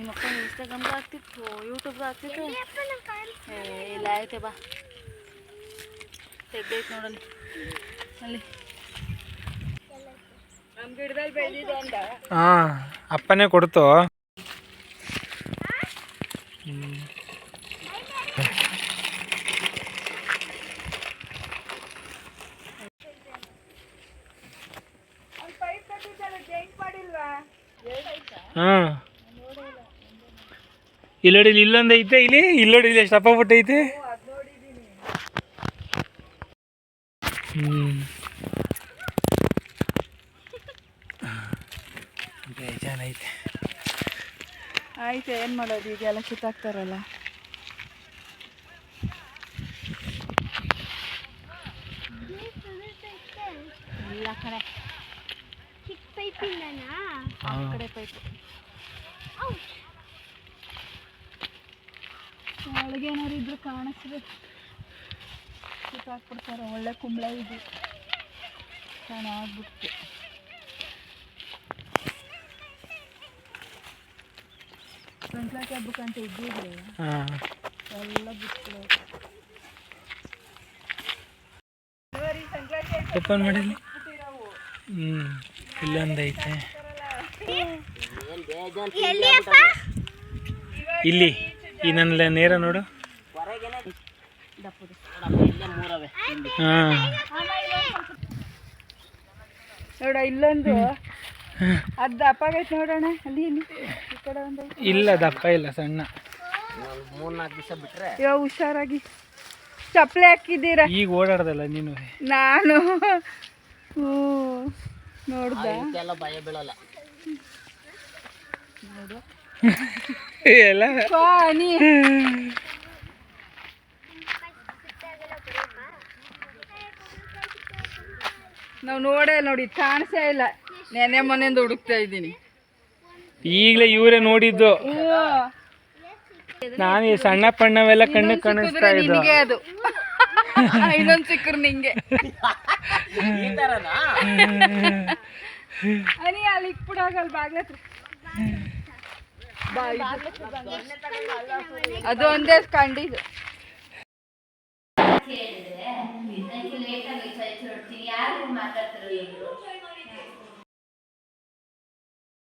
ನಿಮ್ಮ ಅಪ್ಪ ಇನ್ಸ್ಟಾಗ್ರಾಮ್ಗೆ ಆಗ್ತಿತ್ತು ಯೂಟ್ಯೂಬ್ಗೆ ಆಗ್ತಿತ್ತು. ಇಲ್ಲ ಐತೆ ಬಾ. ತೆಗ್ದೈತೆ ನೋಡಲ್ಲಿ ಅಲ್ಲಿ. ಹಾಂ, ಅಪ್ಪನೇ ಕೊಡ್ತು. ಹಾಂ ಇಲ್ಲೋಡಿ ಇಲ್ಲಿ ಇಲ್ಲೊಂದು ಐತೆ ಇಲ್ಲಿ ಇಲ್ಲೋಡಿ ಇಲ್ಲಿ ಎಷ್ಟು ಅಪ್ಪ ಬಿಟ್ಟೈತೆ ಹ್ಞೂ ಬೇಜಾನೈತೆ ಆಯ್ತು ಏನು ಮಾಡೋದು? ಈಗೆಲ್ಲ ಕಿತ್ತಾಕ್ತಾರಲ್ಲ. ಇಲ್ಲ ಕಡೆ ಚಿಕ್ಕ ಪೈಪಿಂದನಾ ಆ ಕಡೆ ಪೈಪು. ಒಳಗೆ ಏನಾರು ಇದ್ರೆ ಕಾಣಿಸ್ರೆ. ಹಾಕ್ಬಿಡ್ತಾರೆ ಒಳ್ಳೆ ಕುಂಬಳ ಇದು. ಚೆನ್ನಾಗ್ಬಿಡ್ತು. ಸಂಕ್ರಾಂತಿ ಹಬ್ಬಕ್ಕಂತ ಇದ್ದಿದ್ರೆ. ಹಾಂ. ಎಲ್ಲ ಬಿಟ್ಟು ಓಪನ್ ಮಾಡಿಲ್ಲ ಹ್ಞೂ ಇಲ್ಲೊಂದೈತೆ. ಇಲ್ಲಿ. ಈ ನನ್ನ ನೇರ ನೋಡು. ನೋಡ ಇಲ್ಲೊಂದು ಅದು ದಪ್ಪ ಆಗೈತೆ ನೋಡೋಣ. ಅಲ್ಲಿ ಇಲ್ಲಿ. ಈ ಕಡೆ ಒಂದು ಐತೆ. ಇಲ್ಲ ದಪ್ಪ ಇಲ್ಲ ಸಣ್ಣ. ಇವಾಗ ಹುಷಾರಾಗಿ. ಚಪ್ಪಲಿ ಹಾಕಿದ್ದೀರಾ? ಈಗ ಓಡಾಡ್ದಲ್ಲ ನೀನು? ನಾನು. ಹ್ಞೂ. ನೋಡ್ದ? ಎಲ್ಲ ನಾವು ನೋಡೇ ನೋಡಿ ಕಾಣಿಸೇ ಇಲ್ಲ ನೆನೆ ಮನೆಯಿಂದ ಹುಡುಕ್ತಾ ಇದ್ದೀನಿ ಈಗಲೇ ಇವರೇ ನೋಡಿದ್ದು ನಾನು ಈ ಸಣ್ಣ ಪಣ್ಣವೆಲ್ಲ ಕಣ್ಣು ಕಾಣಿಸ್ತಾ ಇದ್ದು ನಿನಗೆ ಅದು ಇನ್ನೊಂದು ಸಿಕ್ಕರು ನಿಂಗೆ ಅನಿ ಅಲ್ಲಿ ಇಕ್ಬಿಡಾಗಲ್ಲ ಅದು ಒಂದೇ ಕಂಡಿದ್ದು ಯಾರು ಮಾತಾಡ್ತಾರೆ